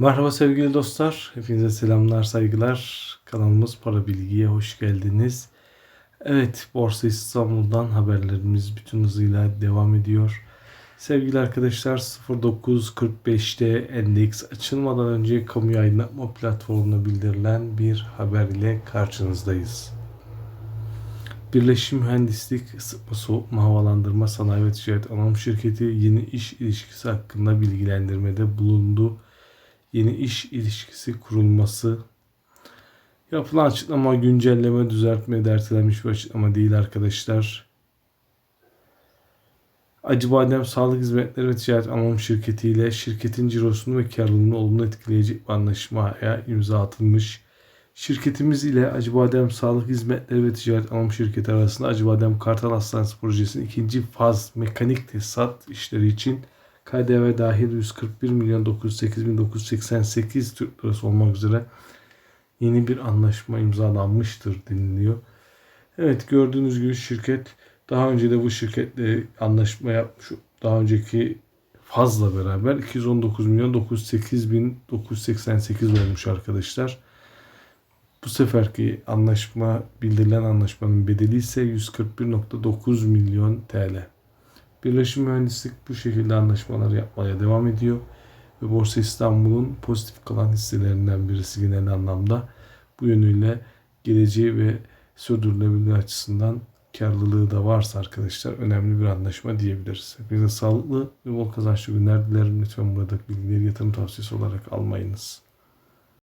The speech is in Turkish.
Merhaba sevgili dostlar. Hepinize selamlar, saygılar. Kanalımız Para Bilgi'ye hoş geldiniz. Evet, Borsa İstanbul'dan haberlerimiz bütün hızıyla devam ediyor. Sevgili arkadaşlar 09.45'te endeks açılmadan önce kamu aydınlatma platformuna bildirilen bir haber ile karşınızdayız. Birleşim Mühendislik Isıtma Soğutma Havalandırma Sanayi ve Ticaret Anonim Şirketi yeni iş ilişkisi hakkında bilgilendirmede bulundu. Yeni iş ilişkisi kurulması yapılan açıklama güncelleme düzeltme de ertelenmiş bir açıklama değil arkadaşlar. Acıbadem Sağlık Hizmetleri ve Ticaret Anonim Şirketi ile şirketin cirosunu ve karlılığını olumlu etkileyecek bir anlaşmaya imza atılmış. Şirketimiz ile Acıbadem Sağlık Hizmetleri ve Ticaret Anonim Şirketi arasında Acıbadem Kartal Hastanesi Projesi'nin ikinci faz mekanik tesisat işleri için KDV dahil 141 milyon 908 bin 988 Türk lirası olmak üzere yeni bir anlaşma imzalanmıştır deniliyor. Evet gördüğünüz gibi şirket daha önce de bu şirketle anlaşma yapmış. Daha önceki fazla beraber 219 milyon 908 bin 988 olmuş arkadaşlar. Bu seferki anlaşma bildirilen anlaşmanın bedeli ise 141.9 milyon TL. Birleşim Mühendislik bu şekilde anlaşmalar yapmaya devam ediyor. Ve Borsa İstanbul'un pozitif kalan hisselerinden birisi genel anlamda. Bu yönüyle geleceği ve sürdürülebilirliği açısından karlılığı da varsa arkadaşlar önemli bir anlaşma diyebiliriz. Hepinize sağlıklı ve bol kazançlı günler dilerim. Lütfen buradaki bilgileri yatırım tavsiyesi olarak almayınız.